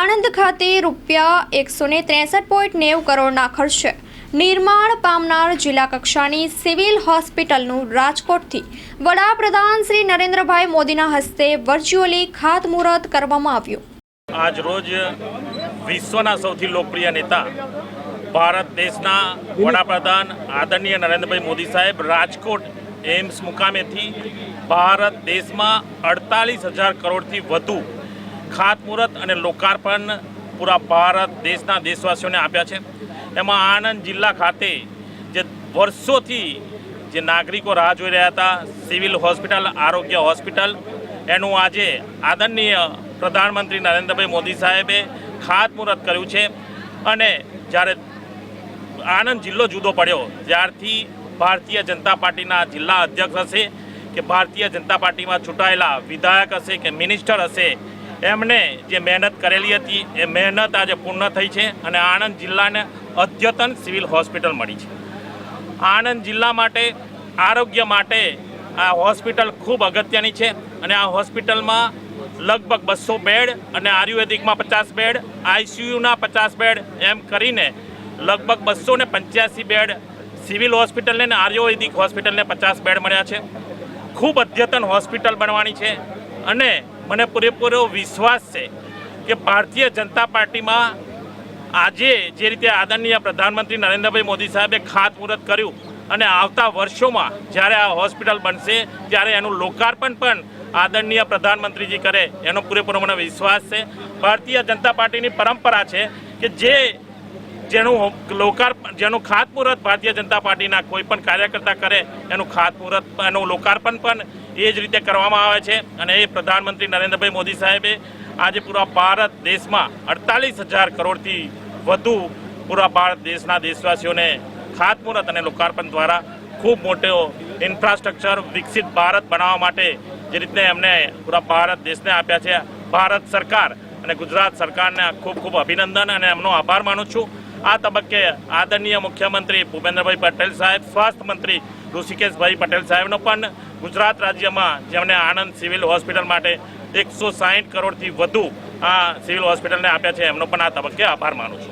આણંદ ખાતે રૂપિયા એકસો ને ત્રેસઠ પોઈન્ટ નેવું કરોડના ખર્ચે નિર્માણ પામનાર જિલ્લા કક્ષાની સિવિલ હોસ્પિટલનું રાજકોટથી વડાપ્રધાન શ્રી નરેન્દ્રભાઈ મોદીના હસ્તે વર્ચ્યુઅલી ખાતમુહૂર્ત કરવામાં આવ્યું. આજ રોજ વિશ્વના સૌથી લોકપ્રિય નેતા ભારત દેશના વડાપ્રધાન આદરણીય નરેન્દ્રભાઈ મોદી સાહેબ રાજકોટ એમ્સ મુકામેથી ભારત દેશમાં અડતાલીસ હજાર કરોડથી વધુ ખાતમુહૂર્ત અને લોકાર્પણ પૂરા ભારત દેશના દેશવાસીઓને આપ્યા છે. એમાં આણંદ જિલ્લા ખાતે જે વર્ષોથી જે નાગરિકો રાહ જોઈ રહ્યા હતા, સિવિલ હોસ્પિટલ, આરોગ્ય હોસ્પિટલ, એનું આજે આદરણીય પ્રધાનમંત્રી નરેન્દ્રભાઈ મોદી સાહેબે ખાતમુહૂર્ત કર્યું છે. અને જ્યારે આણંદ જિલ્લો જુદો પડ્યો, ત્યારથી ભારતીય જનતા પાર્ટીના જિલ્લા અધ્યક્ષ હશે કે ભારતીય જનતા પાર્ટીમાં ચૂંટાયેલા વિધાયક હશે કે મિનિસ્ટર હશે એમણે જે મહેનત કરેલી હતી, એ મહેનત આજે પૂર્ણ થઈ છે અને આણંદ જિલ્લાને અદ્યતન સિવિલ હોસ્પિટલ મળી છે. આણંદ જિલ્લા માટે, આરોગ્ય માટે આ હોસ્પિટલ ખૂબ અગત્યની છે અને આ હોસ્પિટલમાં લગભગ બસો બેડ અને આયુર્વેદિકમાં પચાસ બેડ, આઈસીયુના પચાસ બેડ એમ કરીને લગભગ બસો ને પંચ્યાસી બેડ સિવિલ હોસ્પિટલને અને આયુર્વેદિક હોસ્પિટલને પચાસ બેડ મળ્યા છે. ખૂબ અદ્યતન હોસ્પિટલ બનવાની છે અને મને પૂરેપૂરો વિશ્વાસ છે કે ભારતીય જનતા પાર્ટીમાં આજે જે રીતે આદરણીય પ્રધાનમંત્રી નરેન્દ્રભાઈ મોદી સાહેબે ખાતમુહૂર્ત કર્યું અને આવતા વર્ષોમાં જ્યારે આ હોસ્પિટલ બનશે, ત્યારે એનું લોકાર્પણ પણ આદરણીય પ્રધાનમંત્રીજી કરે, એનો પૂરેપૂરો મને વિશ્વાસ છે. ભારતીય જનતા પાર્ટીની પરંપરા છે કે જે જેનું લોકાર્પણ જેનું ખાતમુહૂર્ત ભારતીય જનતા પાર્ટીના કોઈ પણ કાર્યકર્તા કરે, એનું ખાતમુહૂર્ત, એનું લોકાર્પણ પણ એ જ રીતે કરવામાં આવે છે અને એ પ્રધાનમંત્રી નરેન્દ્રભાઈ મોદી સાહેબે આજે પૂરા ભારત દેશમાં અડતાલીસ હજાર કરોડથી વધુ પૂરા ભારત દેશના દેશવાસીઓને ખાતમુહૂર્ત અને લોકાર્પણ દ્વારા ખૂબ મોટો ઇન્ફ્રાસ્ટ્રક્ચર વિકસિત ભારત બનાવવા માટે જે રીતે એમને પૂરા ભારત દેશને આપ્યા છે. ભારત સરકાર અને ગુજરાત સરકારને ખૂબ ખૂબ અભિનંદન અને એમનો આભાર માનું છું. આ તબક્કે આદરણીય મુખ્યમંત્રી ભૂપેન્દ્રભાઈ પટેલ સાહેબ, સ્વાસ્થ્ય મંત્રી ઋષિકેશભાઈ પટેલ સાહેબનો પણ ગુજરાત રાજ્યમાં જેમણે આણંદ સિવિલ હોસ્પિટલ માટે એકસો સાહીઠ કરોડથી વધુ આ સિવિલ હોસ્પિટલને આપ્યા છે, એમનો પણ આ તબક્કે આભાર માનું છું.